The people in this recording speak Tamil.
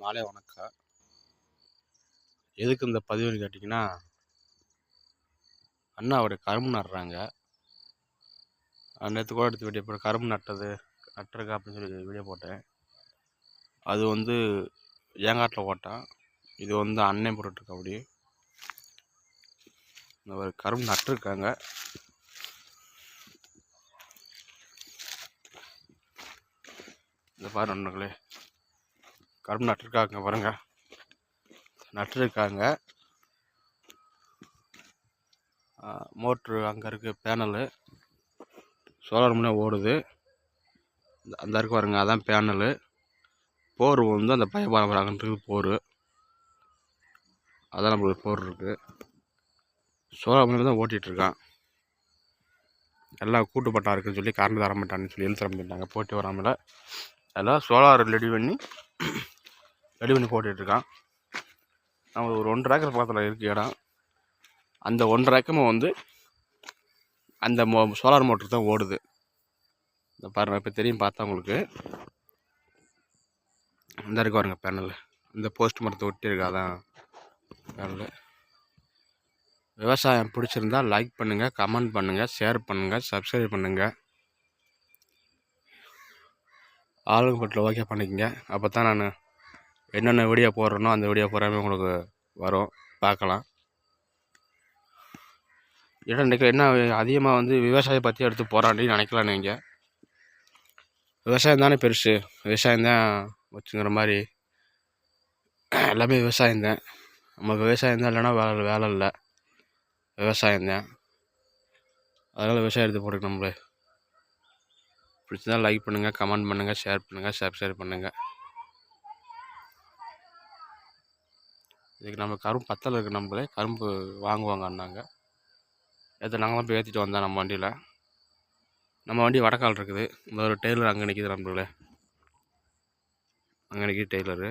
மாலை வணக்கம். எதுக்கு இந்த பதிவுன்னு கேட்டிங்கன்னா அண்ணா அவர் கரும்பு நடுறாங்க நேற்று கூட எடுத்து வீடியோ போட்டு கரும்பு நட்டது நட்டுருக்கா அப்படின்னு சொல்லி வீடியோ போட்டேன். அது வந்து ஏங்காட்டில் ஓட்டான் இது வந்து அண்ணன் போட்டுட்ருக்க அப்படி. ஒரு கரும்பு நட்டுருக்காங்க. இந்த பாரு நண்பர்களே. கரும்பு நட்டுருக்காங்க பாருங்க. நட்டுருக்காங்க மோட்ரு அங்கே இருக்குது பேனலு. சோலார் முன்னே ஓடுது. அந்த இருக்கு பாருங்க அதான் பேனலு. போர் வந்து அந்த பயபாரன்றது போர். அதான் நம்மளுக்கு போர் இருக்குது சோலார் முன்னே தான் ஓட்டிகிட்ருக்கான் எல்லாம் கூட்டுப்பட்டா இருக்குன்னு சொல்லி கரண்ட் தர மாட்டான்னு சொல்லி எழுத்து தர போட்டி வராமல். அதெல்லாம் சோலார் ரெடி பண்ணி ரெடி பண்ணி போட்டுட்ருக்கான். நம்ம ஒரு ஒன்றரை ஏக்கர் பக்கத்தில் இருக்குது இடம். அந்த ஒன்றரை ஏக்கமும் வந்து அந்த மோ சோலார் மோட்டர் தான் ஓடுது. இந்த பாருங்கள் இப்போ தெரியும் பார்த்தா உங்களுக்கு. இந்த இருக்கு பாருங்க பேனல் இந்த போஸ்ட் மரத்தை ஒட்டி இருக்கு பேனல் விவசாயம் பிடிச்சிருந்தா லைக் பண்ணுங்கள் கமெண்ட் பண்ணுங்கள் ஷேர் பண்ணுங்கள் சப்ஸ்கிரைப் பண்ணுங்கள் ஆளுங்க பட்டில் ஓகே பண்ணிக்கங்க. அப்போ தான் நான் என்னென்ன வீடியோ போடுறனோ அந்த வீடியோ போகிறாமே உங்களுக்கு வரும். பார்க்கலாம். ஏன்னா இன்றைக்கி என்ன அதிகமாக வந்து விவசாயம் பற்றி எடுத்து போகிறான்னு நினைக்கலாம் நீங்கள் விவசாயம் தானே பெருசு. விவசாயம் தான் வச்சுங்கிற மாதிரி. எல்லாமே விவசாயம் தான். நம்ம விவசாயம் தான் இல்லைன்னா வேலை வேலை இல்லை. விவசாயம் தான். அதனால் விவசாயம் எடுத்து போட்டுக்கணும் நம்மளே பிடிச்சதான் லைக் பண்ணுங்கள் கமெண்ட் பண்ணுங்கள் ஷேர் பண்ணுங்கள் சப்ஸ்கிரைப் பண்ணுங்கள் இதுக்கு நம்ம கரும்பு பத்தல் இருக்குது நம்மளே கரும்பு வாங்குவாங்க அண்ணாங்க நேற்று நாங்களாம் போய் ஏற்றிட்டு வந்தோம் நம்ம வண்டியில். நம்ம வண்டி வடக்கால் இருக்குது. இந்த ஒரு டெய்லர் அங்கே நிற்கிது நம்மளே அங்கே நிற்கிது டெய்லரு.